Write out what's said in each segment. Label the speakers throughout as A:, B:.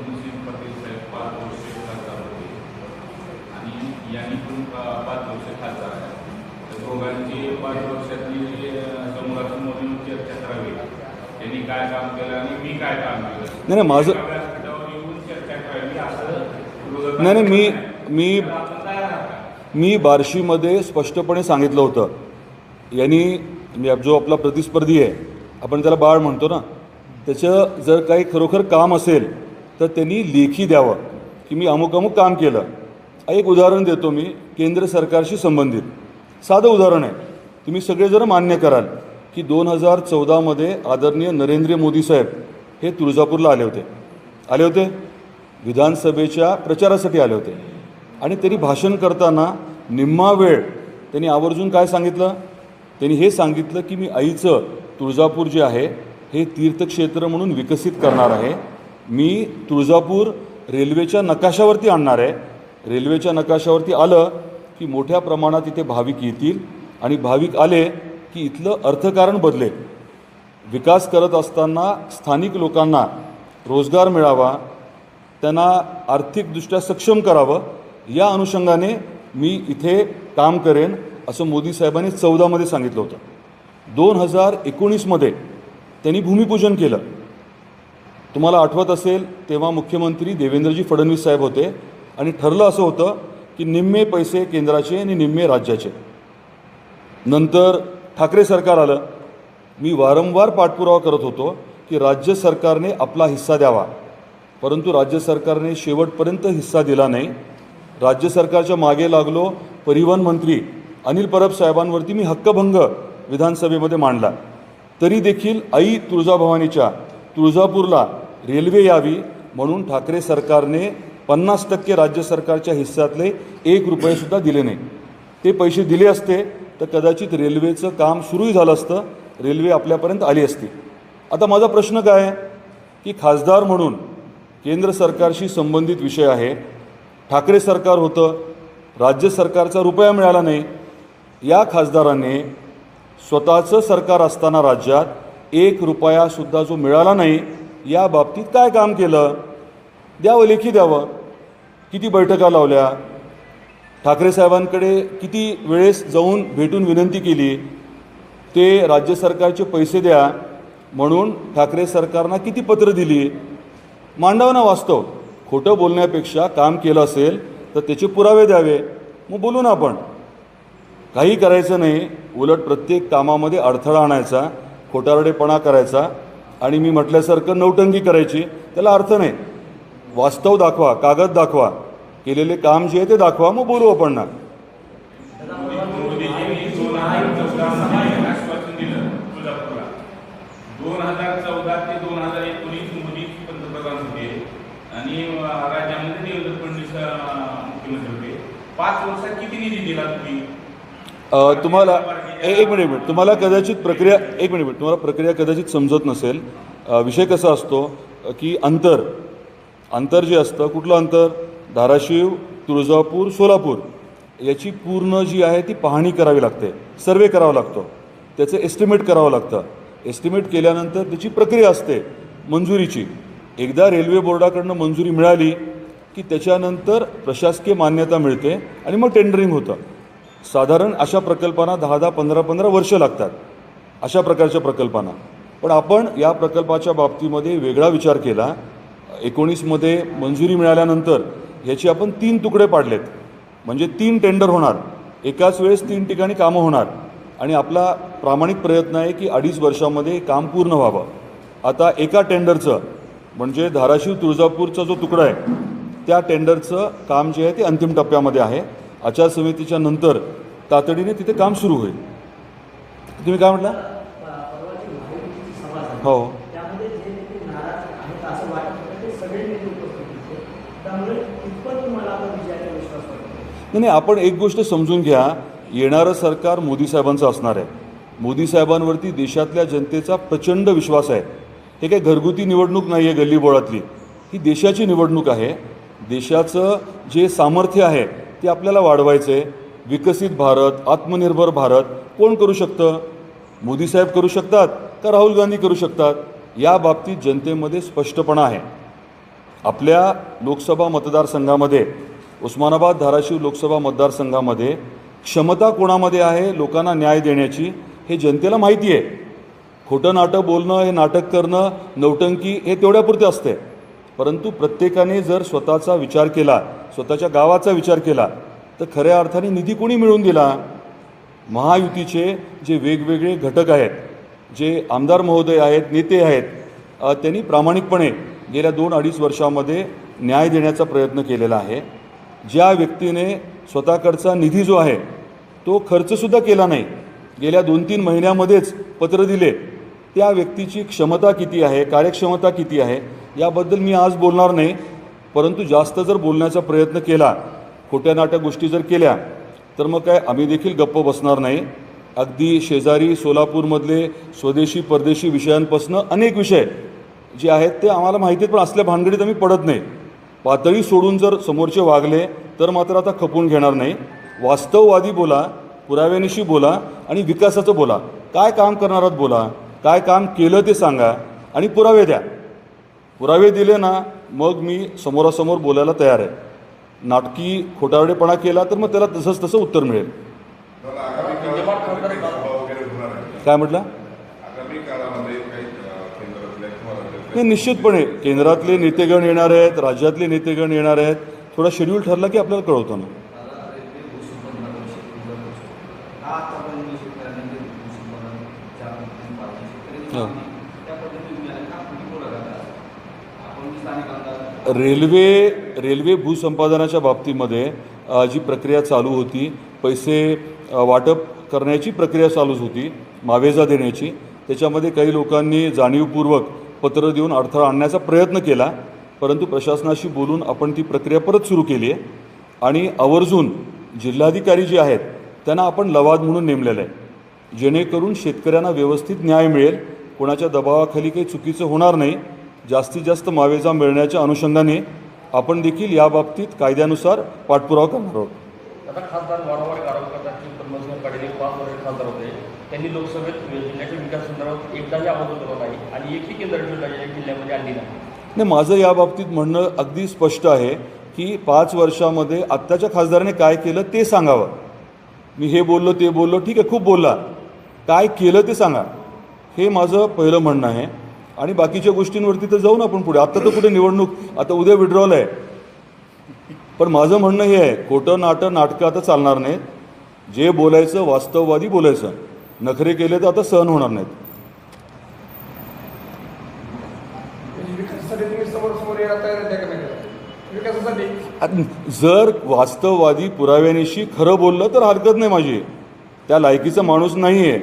A: असदुद्दीन पटेल साहेब पाच वर्ष खासदार होते. आणि यांनी पण पाच वर्ष खासदार आहे तर दोघांची पाच वर्षातली समोरासमोर चर्चा करावी. त्यांनी काय काम केलं आणि मी काय काम केलं?
B: नाही, नाही, माझं-
A: एका व्यासपीठावर येऊन चर्चा करावी असं विरोधकांचं
B: नाही नाही मी. मी? मी बार्शीमध्ये स्पष्टपणे सांगितलं होतं. यांनी मी जो आपला प्रतिस्पर्धी आहे आपण त्याला बाळ म्हणतो ना त्याचं जर काही खरोखर काम असेल तर त्यांनी लेखी द्यावं की मी अमुक अमुक काम केलं. एक उदाहरण देतो मी केंद्र सरकारशी संबंधित. साधं उदाहरण आहे. तुम्ही सगळे जर मान्य कराल की दोन हजार चौदामध्ये आदरणीय नरेंद्र मोदी साहेब हे तुळजापूरला आले होते. आले होते? विधानसभेच्या प्रचारासाठी आले होते. आणि त्यांनी भाषण करताना निम्मा वेळ त्यांनी आवर्जून काय सांगितलं? त्यांनी हे सांगितलं की मी आईचं तुळजापूर जे आहे हे तीर्थक्षेत्र म्हणून विकसित करणार आहे. मी तुळजापूर रेल्वेच्या नकाशावरती आणणार आहे. रेल्वेच्या नकाशावरती आलं की मोठ्या प्रमाणात इथे भाविक येतील आणि भाविक आले की इथलं अर्थकारण बदलेल. विकास करत असताना स्थानिक लोकांना रोजगार मिळावा त्यांना आर्थिकदृष्ट्या सक्षम करावं या अनुषंगाने मी इथे काम करेन असं मोदी साहेबांनी चौदामध्ये सांगितलं होतं. दोन हजार एकोणीसमध्ये त्यांनी भूमिपूजन केलं. तुम्हाला आठवत असेल तेव्हा मुख्यमंत्री देवेंद्रजी फडणवीस साहेब होते आणि ठरलं असं होतं की निम्मे पैसे केंद्राचे आणि निम्मे राज्याचे. नंतर ठाकरे सरकार आलं. मी वारंवार पाठपुरावा करत होतो की राज्य सरकारने आपला हिस्सा द्यावा. परंतु राज्य सरकारने शेवटपर्यंत हिस्सा दिला नाही. राज्य सरकारच्या मागे लागलो परिवहन मंत्री अनिल परब साहेबांवरती मी हक्कभंग विधानसभेमध्ये मांडला. तरी देखील आई तुळजाभवानीच्या तुळजापूरला रेल्वे यावी म्हणून ठाकरे सरकारने पन्नास टक्के राज्य सरकारच्या हिस्सातले एक रुपयेसुद्धा दिले नाही. ते पैसे दिले असते तर कदाचित रेल्वेचं काम सुरूही झालं असतं रेल्वे आपल्यापर्यंत आली असती. आता माझा प्रश्न काय आहे? की खासदार म्हणून केंद्र सरकारशी संबंधित विषय आहे. ठाकरे सरकार होतं राज्य सरकारचा रुपया मिळाला नाही. या खासदाराने स्वतःचं सरकार असताना राज्यात एक रुपयासुद्धा जो मिळाला नाही या बाबतीत काय काम केलं? द्यावं लेखी द्यावं. किती बैठका लावल्या? ठाकरे साहेबांकडे किती वेळेस जाऊन भेटून विनंती केली? ते राज्य सरकारचे पैसे द्या म्हणून ठाकरे सरकारनं किती पत्र दिली? मांडावं वास्तव. खोटं बोलण्यापेक्षा काम केलं असेल तर त्याचे पुरावे द्यावे. मग बोलू ना आपण. काही करायचं नाही. उलट प्रत्येक कामामध्ये अडथळा आणायचा. खोटारडेपणा करायचा आणि मी म्हटल्यासारखं नौटंकी करायची त्याला अर्थ नाही. वास्तव दाखवा कागद दाखवा केलेले काम जे आहे ते दाखवा मग बोलू आपण ना.
A: दोन हजार चौदा ते दोन हजार एकोणीस पंतप्रधान होते. आणि राज्यामध्ये देवेंद्र फडणवीस मुख्यमंत्री होते. पाच वर्षात किती निधी दिला तुम्ही?
B: तुम्हाला ए- एक मिनिट मिनिट. तुम्हाला कदाचित प्रक्रिया एक मिनिट मिनिट. तुम्हाला प्रक्रिया कदाचित समजत नसेल. विषय कसा असतो? की अंतर. अंतर जे असतं कुठलं अंतर? धाराशिव तुळजापूर सोलापूर. याची पूर्ण जी आहे ती पाहणी करावी लागते. सर्वे करावा लागतो. त्याचं एस्टिमेट करावं लागतं. एस्टिमेट केल्यानंतर त्याची प्रक्रिया असते मंजुरीची. एकदा रेल्वे बोर्डाकडनं मंजुरी मिळाली की त्याच्यानंतर प्रशासकीय मान्यता मिळते आणि मग टेंडरिंग होतं. साधारण अशा प्रकल्पांना दहा दहा पंधरा पंधरा वर्ष लागतात. अशा प्रकारच्या प्रकल्पांना. पण आपण या प्रकल्पाच्या बाबतीमध्ये वेगळा विचार केला. एकोणीसमध्ये मंजुरी मिळाल्यानंतर ह्याचे आपण तीन तुकडे पाडलेत. म्हणजे तीन टेंडर होणार. एकाच वेळेस तीन ठिकाणी कामं होणार. आणि आपला प्रामाणिक प्रयत्न आहे की अडीच वर्षामध्ये काम पूर्ण व्हावं. आता एका टेंडरचं म्हणजे धाराशिव तुळजापूरचा जो तुकडा आहे त्या टेंडरचं काम जे आहे ते अंतिम टप्प्यामध्ये आहे. आचारसंहितेच्या नंतर तातडीने तिथे काम सुरू होईल. तुम्ही काय म्हटलं. हो. नाही नाही आपण एक गोष्ट समजून घ्या. येणारं सरकार मोदी साहेबांचं असणार आहे. मोदी साहेबांवरती देशातल्या जनतेचा प्रचंड विश्वास आहे. हे काही घरगुती निवडणूक नाही आहे गल्लीबोळातली. ही देशाची निवडणूक आहे. देशाचं जे सामर्थ्य आहे ते आपल्याला वाढवायचं. आहे विकसित भारत आत्मनिर्भर भारत कोण करू शकतं? मोदी साहेब करू शकतात का राहुल गांधी करू शकतात? या बाबतीत जनतेमध्ये स्पष्टपणा आहे. आपल्या लोकसभा मतदारसंघामध्ये उस्मानाबाद धाराशिव लोकसभा मतदारसंघामध्ये क्षमता कोणामध्ये आहे लोकांना न्याय देण्याची हे जनतेला माहिती आहे. खोटं नाटक बोलणं हे नाटक करणं नौटंकी हे तेवढ्यापुरते असते. परंतु प्रत्येकाने जर स्वतःचा विचार केला स्वतःच्या गावाचा विचार केला तर खऱ्या अर्थाने निधी कोणी मिळवून दिला? महायुतीचे जे वेगवेगळे घटक आहेत जे आमदार महोदय आहेत नेते आहेत त्यांनी प्रामाणिकपणे गेल्या दोन अडीच वर्षामध्ये न्याय देण्याचा प्रयत्न केलेला आहे. ज्या व्यक्तीने स्वतःकडचा निधी जो आहे तो खर्चसुद्धा केला नाही. गेल्या दोन तीन महिन्यामध्येच पत्र दिले. त्या व्यक्तीची क्षमता किती आहे कार्यक्षमता किती आहे? याबद्दल मी आज बोलणार नाही परंतु जास्त जर बोलण्याचा प्रयत्न केला खोट्या नाट्या गोष्टी जर केल्या तर मग काय आम्ही देखील गप्प बसणार नाही. अगदी शेजारी सोलापूरमधले स्वदेशी परदेशी विषयांपासून अनेक विषय जे आहेत ते आम्हाला माहिती आहेत पण असल्या भानगडीत आम्ही पडत नाही. पातळी सोडून जर समोरचे वागले तर मात्र आता खपून घेणार नाही. वास्तववादी बोला पुराव्यानिशी बोला आणि विकासाचं बोला. काय काम करणार आहात बोला. काय काम केलं ते सांगा आणि पुरावे द्या. पुरावे दिले ना मग मी समोरासमोर बोलायला तयार आहे. नाटकी खोटारडेपणा केला तर मग त्याला तसंच तसं उत्तर मिळेल. काय म्हटलं? नाही निश्चितपणे. केंद्रातले नेतेगण येणार आहेत राज्यातले नेतेगण येणार आहेत. थोडा शेड्यूल ठरला की आपल्याला कळवतो ना.
C: हा.
B: रेल्वे रेल्वे भूसंपादनाच्या बाबतीमध्ये जी प्रक्रिया चालू होती पैसे वाटप करण्याची प्रक्रिया चालूच होती मावेजा देण्याची. त्याच्यामध्ये काही लोकांनी जाणीवपूर्वक पत्र देऊन अडथळा आणण्याचा प्रयत्न केला परंतु प्रशासनाशी बोलून आपण ती प्रक्रिया परत सुरू केली आहे. आणि आवर्जून जिल्हाधिकारी जे आहेत त्यांना आपण लवाद म्हणून नेमलेलं आहे. जेणेकरून शेतकऱ्यांना व्यवस्थित न्याय मिळेल कोणाच्या दबावाखाली काही चुकीचं होणार नाही जास्तीत जास्त मावेजा मिळण्याच्या अनुषंगाने आपण देखील याबाबतीत कायद्यानुसार पाठपुरावा करणार आहोत.
D: आता खासदार वारंवार एक आरोप करतात की पद्मसिंह पाटील पाच वर्ष खासदार होते. त्यांनी लोकसभेत जिल्ह्याच्या विकास संदर्भात एकदाही आवाज उठवला नाही आणि एकही केंद्र जिल्ह्यामध्ये आणली नाही.
B: नाही माझं याबाबतीत म्हणणं अगदी स्पष्ट आहे की पाच वर्षामध्ये आत्ताच्या खासदाराने काय केलं ते सांगावं. मी हे बोललो ते बोललो ठीक आहे खूप बोलला. काय केलं ते सांगा. हे माझं पहिलं म्हणणं आहे. आणि बाकीच्या गोष्टींवरती तर जाऊ ना आपण पुढे. आत्ता तर कुठे निवडणूक आता उद्या विड्रॉल आहे. पण माझं म्हणणं हे आहे खोटं नाटं नाटकं आता चालणार नाहीत. जे बोलायचं वास्तववादी बोलायचं. नखरे केले तर आता सहन होणार नाहीत. जर वास्तववादी पुराव्यानिशी खरं बोललं तर हरकत नाही माझी. त्या लायकीचा माणूस नाही आहे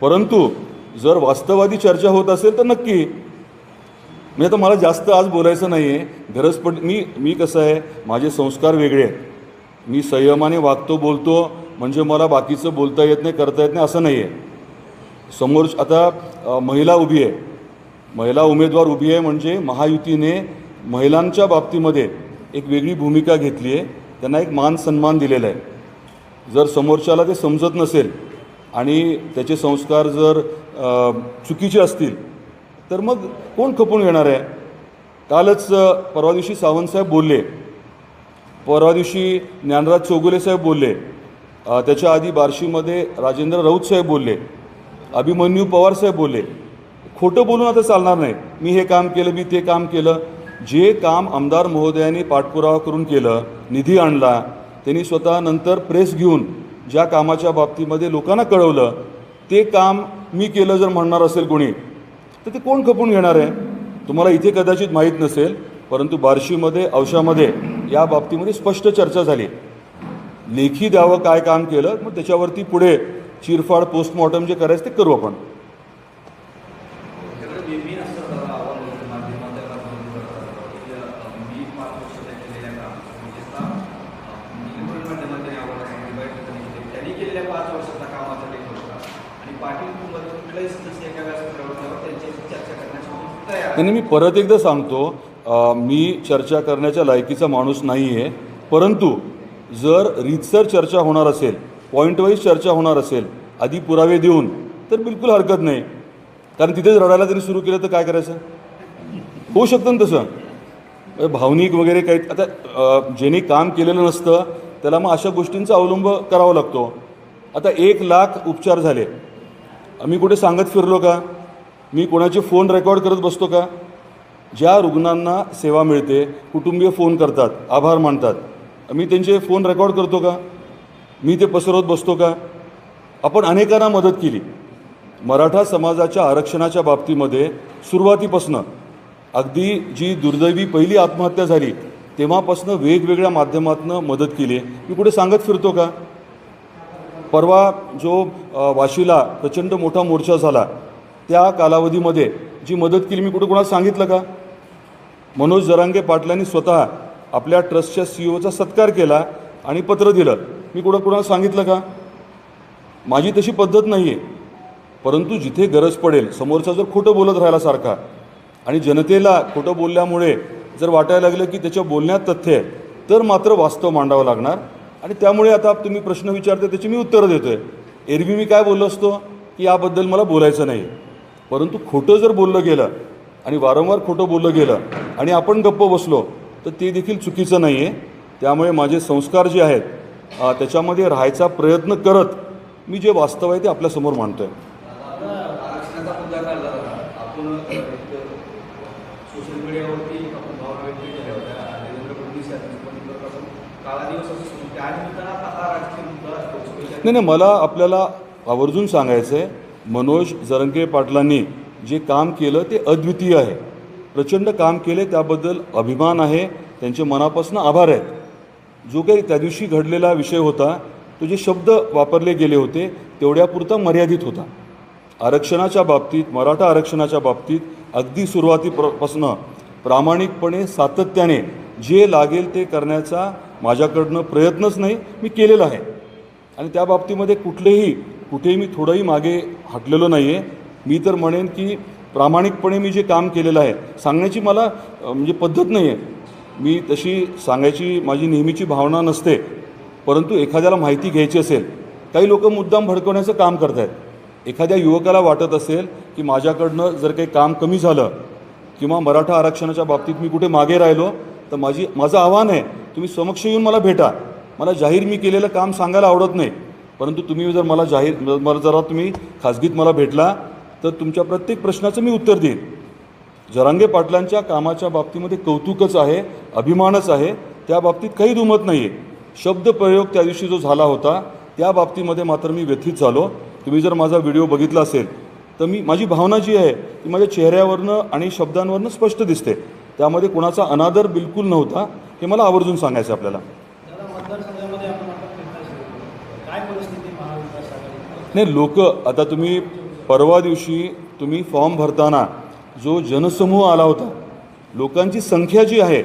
B: परंतु जर वास्तववादी चर्चा होत असेल तर नक्की. म्हणजे आता मला जास्त आज बोलायचं नाही आहे गरज पड मी मी कसं आहे माझे संस्कार वेगळे आहेत. मी संयमाने वागतो बोलतो म्हणजे मला बाकीचं बोलता येत नाही करता येत नाही असं नाही आहे समोर आता महिला उभी आहे. महिला उमेदवार उभी आहे म्हणजे महायुतीने महिलांच्या बाबतीमध्ये एक वेगळी भूमिका घेतली आहे त्यांना एक मान सन्मान दिलेला आहे जर समोरच्याला ते समजत नसेल आणि त्याचे संस्कार जर चुकीचे असतील तर मग कोण खपून घेणार आहे? कालच परवा दिवशी सावंतसाहेब बोलले. परवा दिवशी ज्ञानराज चौगुले साहेब बोलले. त्याच्या आधी बार्शीमध्ये राजेंद्र राऊत साहेब बोलले. अभिमन्यू पवार साहेब बोलले. खोटं बोलून आता चालणार नाही. मी हे काम केलं मी ते काम केलं. जे काम आमदार महोदयांनी पाठपुरावा करून केलं निधी आणला त्यांनी स्वतः नंतर प्रेस घेऊन ज्या कामाच्या बाबतीमध्ये लोकांना कळवलं ते काम मी केलं जर म्हणणार असेल कोणी तर ते कोण खपून घेणार आहे? तुम्हाला इथे कदाचित माहीत नसेल परंतु बार्शीमध्ये औशामध्ये या बाबतीमध्ये स्पष्ट चर्चा झाली. लेखी द्यावं काय काम केलं मग त्याच्यावरती पुढे चिरफाड पोस्टमॉर्टम जे करायचं ते करू आपण
C: त्याकडे मी मी असं जरा आव्हान होतं माध्यमाच्या कामामध्ये करतात की अ, मी पाच वर्ष त्या केलेल्या काम विशेषतः निलंबन माध्यमाच्या आव्हान असं मी बैठक केली. त्यांनी केलेल्या पाच वर्षाच्या कामाचा लेख होता आणि पाटील कुटुंबातील कुठल्याही सदस्य एका व्यासपीठावर त्यांच्याशी चर्चा त्यांनी
B: आणि मी परत एकदा सांगतो मी चर्चा करण्याच्या लायकीचा माणूस नाही आहे परंतु जर रीतसर चर्चा होणार असेल पॉईंट वाईज चर्चा होणार असेल आधी पुरावे देऊन तर बिलकुल हरकत नाही. कारण तिथेच रडायला तरी सुरू केलं तर काय करायचं? होऊ शकतं ना तसं. भावनिक वगैरे काही आता अ, ज्याने काम केलेलं नसतं त्याला मग अशा गोष्टींचा अवलंब करावा लागतो. आता एक लाख उपचार झाले. मी कुठे सांगत फिरलो का? मी कोणाचे फोन रेकॉर्ड करत बसतो का? ज्या रुग्णांना सेवा मिळते कुटुंबीय फोन करतात आभार मानतात. मी त्यांचे फोन रेकॉर्ड करतो का? मी ते पसरवत बसतो का? आपण अनेकांना मदत केली. मराठा समाजाच्या आरक्षणाच्या बाबतीमध्ये सुरुवातीपासनं अगदी जी दुर्दैवी पहिली आत्महत्या झाली तेव्हापासनं वेगवेगळ्या माध्यमातून मदत केली. मी कुठे सांगत फिरतो का? परवा जो वाशीला प्रचंड मोठा मोर्चा झाला त्या कालावधीमध्ये जी मदत केली मी कुठं कोणाला सांगितलं का? मनोज जरांगे पाटलांनी स्वतः आपल्या ट्रस्टच्या सी ओचा सत्कार केला आणि पत्र दिलं. मी कुठं कुणाला सांगितलं का? माझी तशी पद्धत नाही आहे परंतु जिथे गरज पडेल समोरचा जर खोटं बोलत राहिला सारखा आणि जनतेला खोटं बोलल्यामुळे जर वाटायला लागलं की त्याच्या बोलण्यात तथ्य आहे तर मात्र वास्तव मांडावं लागणार. आणि त्यामुळे आता तुम्ही प्रश्न विचारते त्याची मी उत्तरं देतो आहे एरवी मी काय बोललो असतो? की याबद्दल मला बोलायचं नाही. परंतु खोटं जर बोललं गेलं आणि वारंवार खोटं बोललं गेलं आणि आपण गप्प बसलो तर ते देखील चुकीचं नाही आहे त्यामुळे माझे संस्कार जे आहेत त्याच्यामध्ये राहायचा प्रयत्न करत मी जे वास्तव आहे ते आपल्यासमोर मांडतो आहे नाही नाही मला आपल्याला आवर्जून सांगायचं आहे मनोज जरंगे पाटलांनी जे काम केलं ते अद्वितीय आहे. प्रचंड काम केले त्याबद्दल अभिमान आहे. त्यांचे मनापासून आभार आहेत. जो काही त्या दिवशी घडलेला विषय होता तो जे शब्द वापरले गेले होते तेवढ्यापुरता मर्यादित होता. आरक्षणाच्या बाबतीत मराठा आरक्षणाच्या बाबतीत अगदी सुरुवातीपासून प्रामाणिकपणे सातत्याने जे लागेल ते करण्याचा माझ्याकडनं प्रयत्नच नाही मी केलेला आहे. आणि त्या बाबतीमध्ये कुठलेही कुठेही मी थोडंही मागे हटलेलो नाही आहे मी तर म्हणेन की प्रामाणिकपणे मी जे काम केलेलं आहे सांगण्याची मला म्हणजे पद्धत नाही आहे मी तशी सांगायची माझी नेहमीची भावना नसते परंतु एखाद्याला माहिती घ्यायची असेल काही लोक मुद्दाम भडकवण्याचं काम करत आहेत एखाद्या युवकाला वाटत असेल की माझ्याकडनं जर काही काम कमी झालं किंवा मराठा आरक्षणाच्या बाबतीत मी कुठे मागे राहिलो तर माझी माझं आव्हान आहे तुम्ही समक्ष येऊन मला भेटा. मला जाहीर मी केलेलं काम सांगायला आवडत नाही. परंतु तुम्ही जर मला जाहीर मला जरा तुम्ही खाजगीत मला भेटला तर तुमच्या प्रत्येक प्रश्नाचं मी उत्तर देईन. जरांगे पाटलांच्या कामाच्या बाबतीमध्ये कौतुकच आहे अभिमानच आहे. त्या बाबतीत काही दुमत नाही आहे शब्दप्रयोग त्या दिवशी जो झाला होता त्या बाबतीमध्ये मात्र मी व्यथित झालो. तुम्ही जर माझा व्हिडिओ बघितला असेल तर मी माझी भावना जी आहे ती माझ्या चेहऱ्यावरनं आणि शब्दांवरनं स्पष्ट दिसते. त्यामध्ये कुणाचा अनादर बिलकुल नव्हता हे मला आवर्जून सांगायचं आपल्याला
E: दादा मतदारसंघामध्ये आपण आता फिरताय सगळीकडे. काय परिस्थिती महाविकास आघाडी
B: नाही लोक आता तुम्ही परवा दिवशी तुम्ही फॉर्म भरताना जो जनसमूह आला होता लोकांची संख्या जी आहे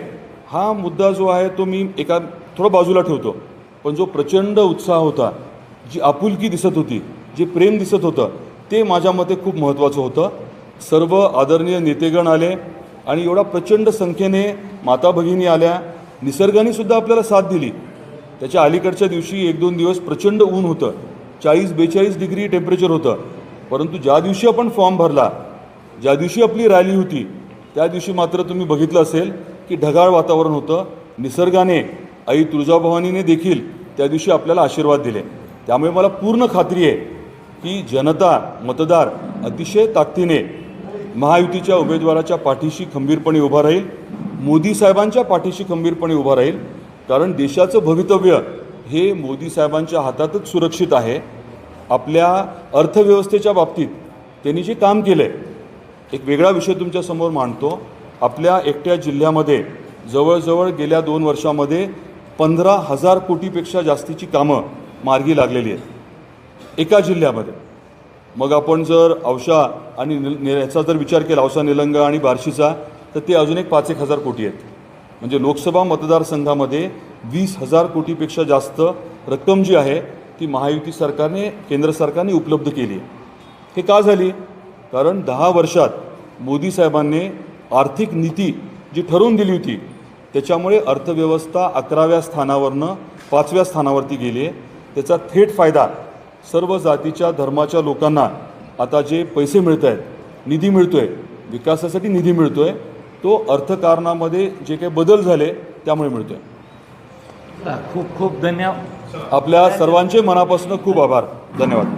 B: हा मुद्दा जो आहे तो मी एका थोडं बाजूला ठेवतो. पण जो प्रचंड उत्साह होता जी आपुलकी दिसत होती जे प्रेम दिसत होतं ते माझ्या मते खूप महत्त्वाचं होतं. सर्व आदरणीय नेतेगण आले आणि एवढा प्रचंड संख्येने माता भगिनी आल्या. निसर्गाने सुद्धा आपल्याला साथ दिली. त्याच्या अलीकडच्या दिवशी एक दोन दिवस प्रचंड ऊन होतं. चाळीस बेचाळीस डिग्री टेम्परेचर होतं. परंतु ज्या दिवशी आपण फॉर्म भरला ज्या दिवशी आपली रॅली होती त्या दिवशी मात्र तुम्ही बघितलं असेल की ढगाळ वातावरण होतं. निसर्गाने आई तुळजाभवानीने देखील त्या दिवशी आपल्याला आशीर्वाद दिले. त्यामुळे मला पूर्ण खात्री आहे की जनता मतदार अतिशय ताकदीने महायुतीच्या उमेदवाराच्या पाठीशी खंबीरपणे उभा राहील. मोदी साहेबांच्या पाठीशी खंबीरपणे उभा राहील. कारण देशाचं भवितव्य हे मोदी साहेबांच्या हातातच सुरक्षित आहे. आपल्या अर्थव्यवस्थेच्या बाबतीत त्यांनी जे काम केलं आहे एक वेगळा विषय तुमच्यासमोर मांडतो. आपल्या एकट्या जिल्ह्यामध्ये जवळजवळ गेल्या दोन वर्षामध्ये पंधरा हजार कोटीपेक्षा जास्तीची कामं मार्गी लागलेली आहेत. एका जिल्ह्यामध्ये. मग आपण जर औषा आणि नि- याचा जर विचार केला औसा निलंगा आणि बार्शीचा तर ते अजून एक पाच एक हजार कोटी आहेत. म्हणजे लोकसभा मतदारसंघामध्ये वीस हजार कोटीपेक्षा जास्त रक्कम जी आहे ती महायुती सरकारने केंद्र सरकारने उपलब्ध केली हे का झाली? कारण दहा वर्षात मोदी साहेबांनी आर्थिक नीती जी ठरवून दिली होती त्याच्यामुळे अर्थव्यवस्था अकराव्या स्थानावरनं पाचव्या स्थानावरती गेली आहे. त्याचा थेट फायदा सर्व जातीच्या धर्माच्या लोकांना आता जे पैसे मिळत आहेत निधी मिळतो आहे विकासासाठी निधी मिळतो आहे तो अर्थकारणामध्ये जे काही बदल झाले त्यामुळे मिळतोय.
F: खूप खूप धन्यवाद.
B: आपल्या सर्वांचे मनापासून खूप आभार. धन्यवाद.